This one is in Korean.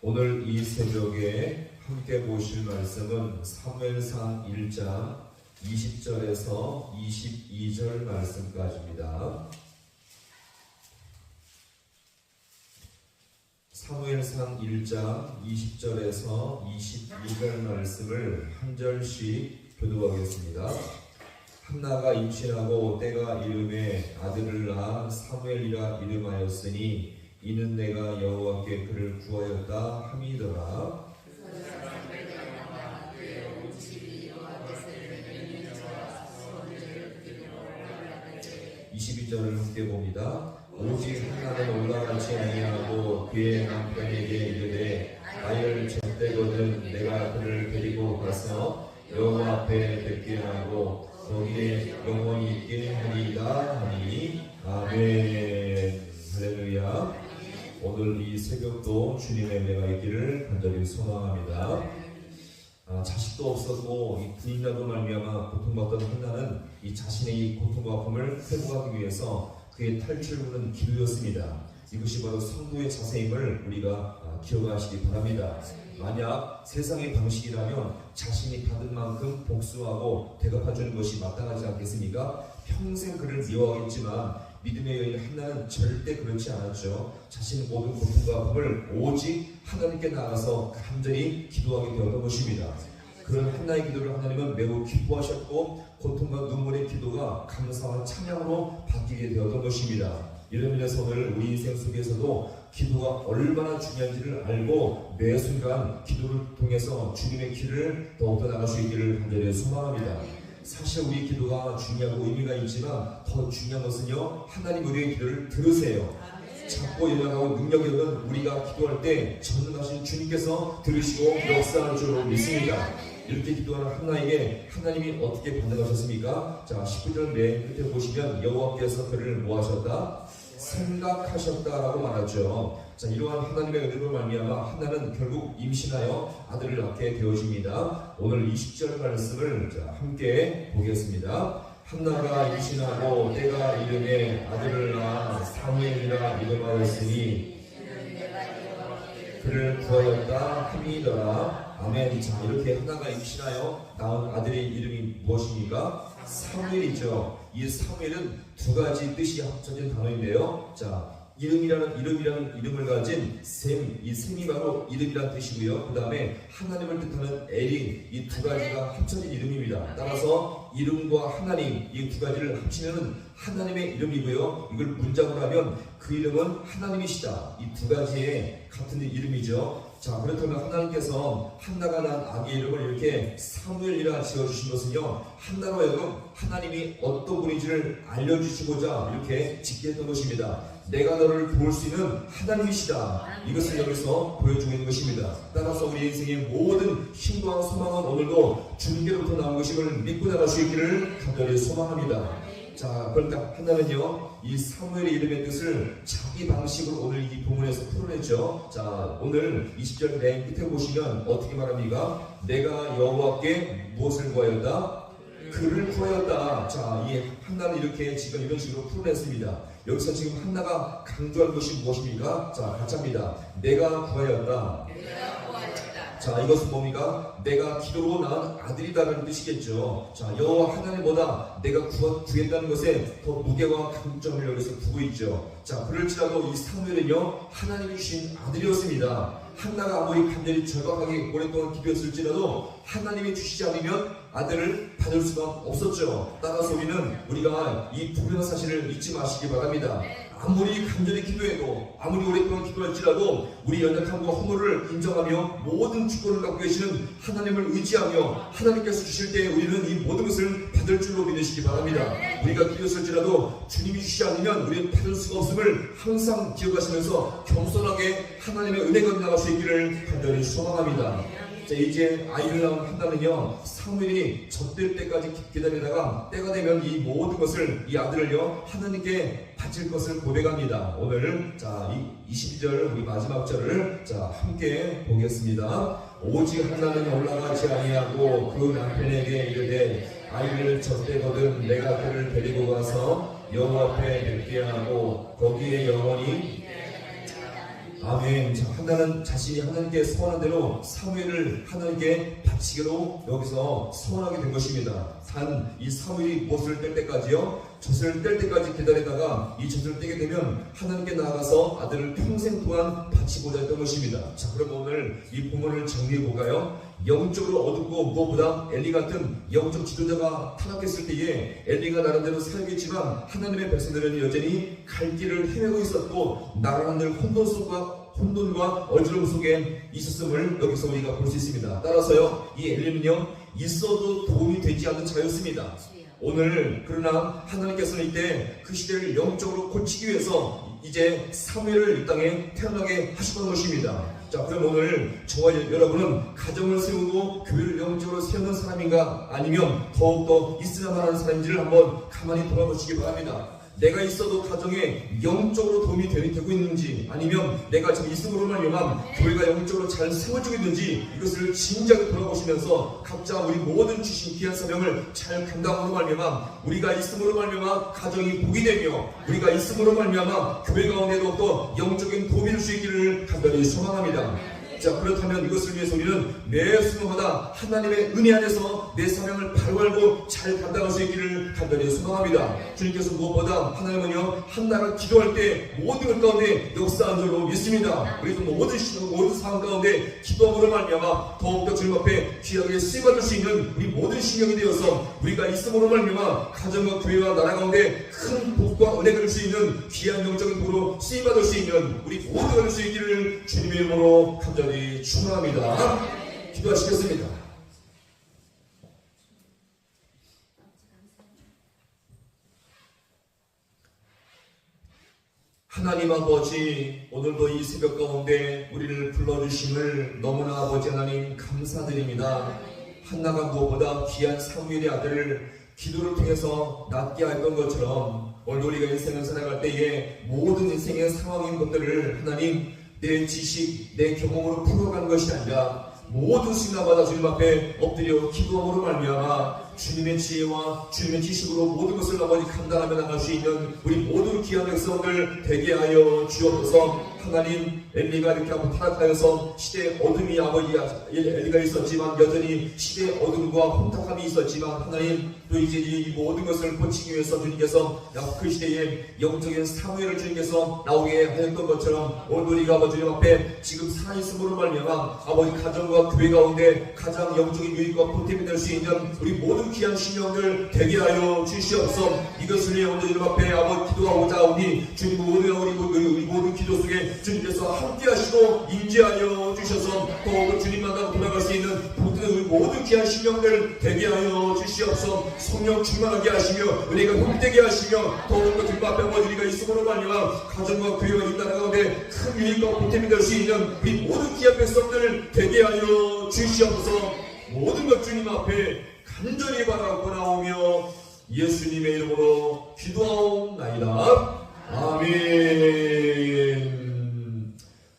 오늘 이 새벽에 함께 보실 말씀은 사무엘상 1장 20절에서 22절 말씀까지입니다. 사무엘상 1장 20절에서 22절 말씀을 한 절씩 교도하겠습니다. 한나가 임신하고 때가 이름에 아들을 낳아 사무엘이라 이름하였으니 이는 내가 여호와께 그를 구하였다 함이더라. 22절을 함께 봅니다. 오직 한나는 올라가지 아니하고 그의 남편에게 이르되 아이를 젖대거든 내가 그를 데리고 가서 여호와 앞에 뵙게 하고 거기에 영원히 있게 하리이다 하니 아멘 할렐루야 오늘 이 새벽도 주님의 은혜가 있기를 간절히 소망합니다. 아, 자식도 없었고 이 부인과도 말미암아 고통받던 한나는 이 자신의 이 고통과 아픔을 회복하기 위해서 그의 탈출문은 기도였습니다. 이것이 바로 성도의 자세임을 우리가 아, 기억하시기 바랍니다. 만약 세상의 방식이라면 자신이 받은 만큼 복수하고 대갚아주는 것이 마땅하지 않겠습니까? 평생 그를 미워하겠지만 믿음의 여인 한나는 절대 그렇지 않았죠. 자신의 모든 고통과 아픔을 오직 하나님께 나가서 간절히 기도하게 되었던 것입니다. 그런 한나의 기도를 하나님은 매우 기뻐하셨고 고통과 눈물의 기도가 감사와 찬양으로 바뀌게 되었던 것입니다. 이런 면에서 오늘 우리 인생 속에서도 기도가 얼마나 중요한지를 알고 매 순간 기도를 통해서 주님의 길을 더욱더 나갈 수 있기를 간절히 소망합니다. 사실 우리 기도가 중요하고 의미가 있지만 더 중요한 것은요 하나님 우리의 기도를 들으세요. 작고 연약하고 능력이 없는 우리가 기도할 때 전능하신 주님께서 들으시고 역사할 줄로 믿습니다. 이렇게 기도하는 하나에게 하나님이 어떻게 반응하셨습니까? 자 19절 맨 끝에 보시면 여호와께서 그를 뭐하셨다? 생각하셨다라고 말하죠. 자 이러한 하나님의 은혜로 말미암아 하나는 결국 임신하여 아들을 낳게 되어집니다. 오늘 20절 말씀을 자, 함께 보겠습니다. 한나가 임신하고 때가 이름에 아들을 낳아 사무엘이라 이름하였으니 그를 구하였다 함이더라. 아멘. 자 이렇게 한나가 임신하여 낳은 아들의 이름이 무엇입니까? 사무엘이죠. 이 사무엘은 두 가지 뜻이 합쳐진 단어인데요. 자 이름이라는 이름이라는 이름을 가진 셈, 이 셈이 바로 이름이라는 뜻이고요. 그 다음에 하나님을 뜻하는 에린 이 두 가지가 합쳐진 이름입니다. 따라서 이름과 하나님 이 두 가지를 합치면은 하나님의 이름이고요. 이걸 문장으로 하면 그 이름은 하나님이시다. 이 두 가지의 같은 이름이죠. 자 그렇다면 하나님께서 한나가 난 아기 이름을 이렇게 사무엘이라 지어주신 것은요 한나로 하여금 하나님이 어떤 분인지를 알려주시고자 이렇게 짓게 했던 것입니다. 내가 너를 도울 수 있는 하나님이시다. 이것을 여기서 보여주고 있는 것입니다. 따라서 우리 인생의 모든 힘과 소망은 오늘도 주님께로부터 나온 것임을 믿고 나갈 수 있기를 간절히 소망합니다. 자, 그러니까 하나는요, 이 사무엘의 이름의 뜻을 자기 방식으로 오늘 이 본문에서 풀어냈죠. 자, 오늘 20절 맨 끝에 보시면 어떻게 말합니까? 내가 여호와께 무엇을 구하였다? 그를 구하였다. 자, 이 한나는 이렇게 지금 이런 식으로 풀어냈습니다. 여기서 지금 한나가 강조할 것이 무엇입니까? 자, 합니다. 내가 구하였다. 자, 이것은 뭡니까? 내가 기도로 낳은 아들이다라는 뜻이겠죠. 자, 여호와 하나님보다 내가 구하, 구했다는 것에 더 무게와 강점을 여기서 두고 있죠. 자, 그럴지라도 이 사무엘은요, 하나님이 주신 아들이었습니다. 한나가 아무리 간절히 절박하게 오랫동안 기도했을지라도 하나님이 주시지 않으면 아들을 받을 수가 없었죠. 따라서 우리는 우리가 이 분명한 사실을 잊지 마시기 바랍니다. 아무리 간절히 기도해도 아무리 오랫동안 기도할지라도 우리 연약함과 허물을 인정하며 모든 주권을 갖고 계시는 하나님을 의지하며 하나님께서 주실 때 우리는 이 모든 것을 받을 줄로 믿으시기 바랍니다. 우리가 기도했을지라도 주님이 주시지 않으면 우리는 받을 수가 없음을 항상 기억하시면서 겸손하게 하나님의 은혜가 나갈 수 있기를 간절히 소망합니다. 자, 이제 아이를 낳은 한나는요, 사무엘이 젖될 때까지 기다리다가 때가 되면 이 모든 것을, 이 아들을요, 하나님께 바칠 것을 고백합니다. 오늘, 자, 이 22절, 우리 마지막 절을, 자, 함께 보겠습니다. 오직 하나는 올라가지 아니하고 그 남편에게 이르되 아이를 젖대거든 내가 그를 데리고 가서 여호와 앞에 뵙게 하고 거기에 영원히 아멘. 자, 한나는 자신이 하나님께 서원한 대로 사무엘을 하나님께 바치기로 여기서 서원하게 된 것입니다. 단 이 사무엘이 못을 뗄 때까지요. 젖을 뗄 때까지 기다리다가 이 젖을 떼게 되면 하나님께 나아가서 아들을 평생 동안 바치고자 했던 것입니다. 자, 그럼 오늘 이 본문을 정리해 볼까요? 영적으로 어둡고 무엇보다 엘리 같은 영적 지도자가 타락했을 때에 엘리가 나름대로 살겠지만 하나님의 백성들은 여전히 갈 길을 헤매고 있었고 나라는 늘 혼돈 속과 혼돈과 어지러움 속에 있었음을 여기서 우리가 볼 수 있습니다. 따라서요, 이 엘리는요 있어도 도움이 되지 않는 자였습니다. 오늘 그러나 하나님께서는 이때 그 시대를 영적으로 고치기 위해서 이제 사무엘을 이 땅에 태어나게 하셨던 것입니다. 자, 그럼 오늘 저와 여러분은 가정을 세우고 교회를 영적으로 세우는 사람인가 아니면 더욱더 있으나만 하는 사람인지를 한번 가만히 돌아보시기 바랍니다. 내가 있어도 가정에 영적으로 도움이 되 고 있는지 아니면 내가 지금 있음으로 말미암아 교회가 영적으로 잘 세워지고 있는지 이것을 진지하게 돌아보시면서 각자 우리 모든 주신 귀한 사명을 잘 감당함으로 말미암아 우리가 있음으로 말미암아 가정이 복이 되며 우리가 있음으로 말미암아 교회 가운데도 또 영적인 도움이 될 수 있기를 간절히 소망합니다. 자 그렇다면 이것을 위해서 우리는 매 순간마다 하나님의 은혜 안에서 내 사명을 바로 알고 잘 감당할 수 있기를 간절히 소망합니다. 주님께서 무엇보다 하나님은요 한 나라 기도할 때 모든 것 가운데 역사한 줄로 믿습니다. 그래서 모든 시도 모든 상황 가운데 기도함으로 말미암아 더욱더 주님 앞에 귀하게 쓰임받을 수 있는 우리 모든 신경이 되어서 우리가 있음으로 말미암아 가정과 교회와 나라 가운데 큰 복과 은혜가 될수 있는 귀한 영적인 도로 쓰임받을 수 있는 우리 모두가 될 수 있기를 주님의 이름으로 간절히 축원합니다. 기도하시겠습니다. 하나님 아버지 오늘도 이 새벽 가운데 우리를 불러주심을 너무나 아버지 하나님 감사드립니다. 한나가 무엇보다 귀한 사무엘의 아들을 기도를 통해서 낫게 했던 것처럼 오늘 우리가 인생을 살아갈 때에 모든 인생의 상황인 것들을 하나님 내 지식, 내 경험으로 풀어가는 것이 아니라 모든 순간마다 주님 앞에 엎드려 기도함으로 말미암아 주님의 지혜와 주님의 지식으로 모든 것을 아버지 감당하며 나갈 수 있는 우리 모든 귀한 백성들 되게 하여 주옵소서. 하나님 엘리가 이렇게 한번 타락하여서 시대의 어둠이 아버지 엘리가 있었지만 여전히 시대의 어둠과 혼탁함이 있었지만 하나님 또 이제 이 모든 것을 고치기 위해서 주님께서 그 시대에 영적인 사무엘을 주님께서 나오게 하였던 것처럼 오늘 우리가 아버지 앞에 지금 살아있음으로 말미암아 아버지 가정과 교회 가운데 가장 영적인 유익과 보탬이 될 수 있는 우리 모든 귀한 신령들 되게 하여 주시옵소서. 이것을 위해 오늘 주님 앞에 아버지 기도하고자 오니 주님 모든 우리, 우리, 우리 모든 기도 속에 주님께서 함께 하시고 인지하여 주셔서 또 주님 만나고 돌아갈 수 있는 모든 우리 모든 귀한 신령들 되게 하여 주시옵소서. 성령 충만하게 하시며 은혜가 흠되게 하시며 더욱더 주님 앞에 아버지 우리가 있음으로 말미암아 가정과 교회와 이 나라 가운데 큰 유익과 보탬이 될 수 있는 우리 모든 귀한 백성들 되게 하여 주시옵소서. 모든 것 주님 앞에 간절히 바라 고 나오며 예수님의 이름으로 기도하옵나이다. 아멘.